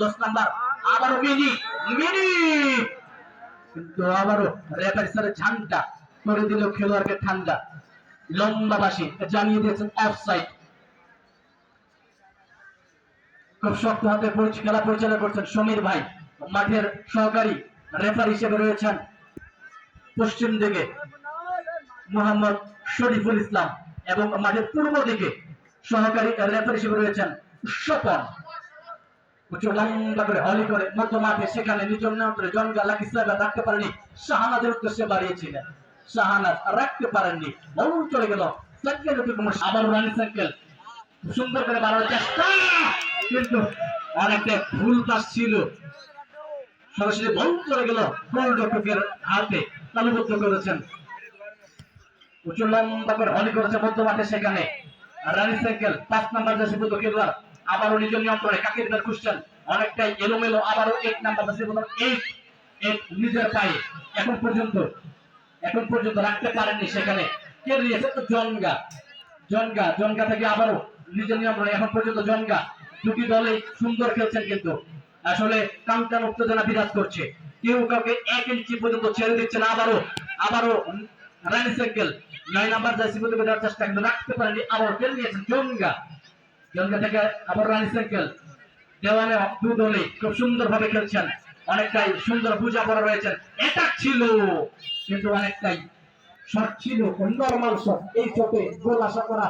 দশ নাম্বার আবারও mini mini কিন্তু আবারও ঝান্ডা করে দিল খেলোয়াড়কে ঠান্ডা। লম্বা বাসি জানিয়ে দিয়েছেন খুব শক্ত হাতে খেলা পরিচালনা করছেন সমীর ভাই। মাঠের সহকারী রেফার হিসেবে রয়েছেন পশ্চিম দিকে মোহাম্মদ শরীফুল ইসলাম এবং মাঠের পূর্ব দিকে সহকারী রেফার হিসেবে রয়েছেন স্বপন। উঁচু করে হলি করে মাঠে সেখানে নিজের লাকি সাহেব রাখতে পারেনি? শাহানাদের উদ্দেশ্যে বাড়িয়েছিলেন। রাখতে পারেননি। চলে গেল আবার সাইকেল। সুন্দর করে চেষ্টা। কিন্তু ভুল পাস ছিল। সরাসরি বল চলে গেল হাতে। তালুবদ্ধ করেছেন। উঁচু লম্বা করে হলি করেছে মধ্য মাঠে সেখানে। রানি সাইকেল পাঁচ নাম্বার পর্যন্ত খেলোয়াড়। আবারও নিজের নিয়ন্ত্রণে কাকে দিবার খুঁজছেন। অনেকটাই এলোমেলো, আবারও এক নাম্বার জার্সি পর্যন্ত এক এক নিজের পায়ে। এখন পর্যন্ত এখন পর্যন্ত রাখতে পারেননি সেখানে। কে দিয়েছে? তো জনগা। জনগা জনগা থেকে আবারও নিজের নিয়ন্ত্রণে। এখন পর্যন্ত জনগা দুটি দলে সুন্দর খেলছেন কিন্তু। আসলে কামটান উত্তেজনা বিরাজ করছে। কেউ কাউকে এক ইঞ্চি পর্যন্ত ছেড়ে দিচ্ছে না, আবারও আবারও রানি সাইকেল। নয় নাম্বার জার্সি পর্যন্ত দেওয়ার চেষ্টা কিন্তু রাখতে পারেনি আবার খেলে নিয়েছেন জনগা। জনগা থেকে আবার রানি সাইকেল দেওয়ালে দু দলে খুব সুন্দর ভাবে খেলছেন। অনেকটাই সুন্দর পূজা করা রয়েছেন এটা ছিল, কিন্তু অনেকটাই শট ছিল। নর্মাল শট এই শটে গোল আশা করা।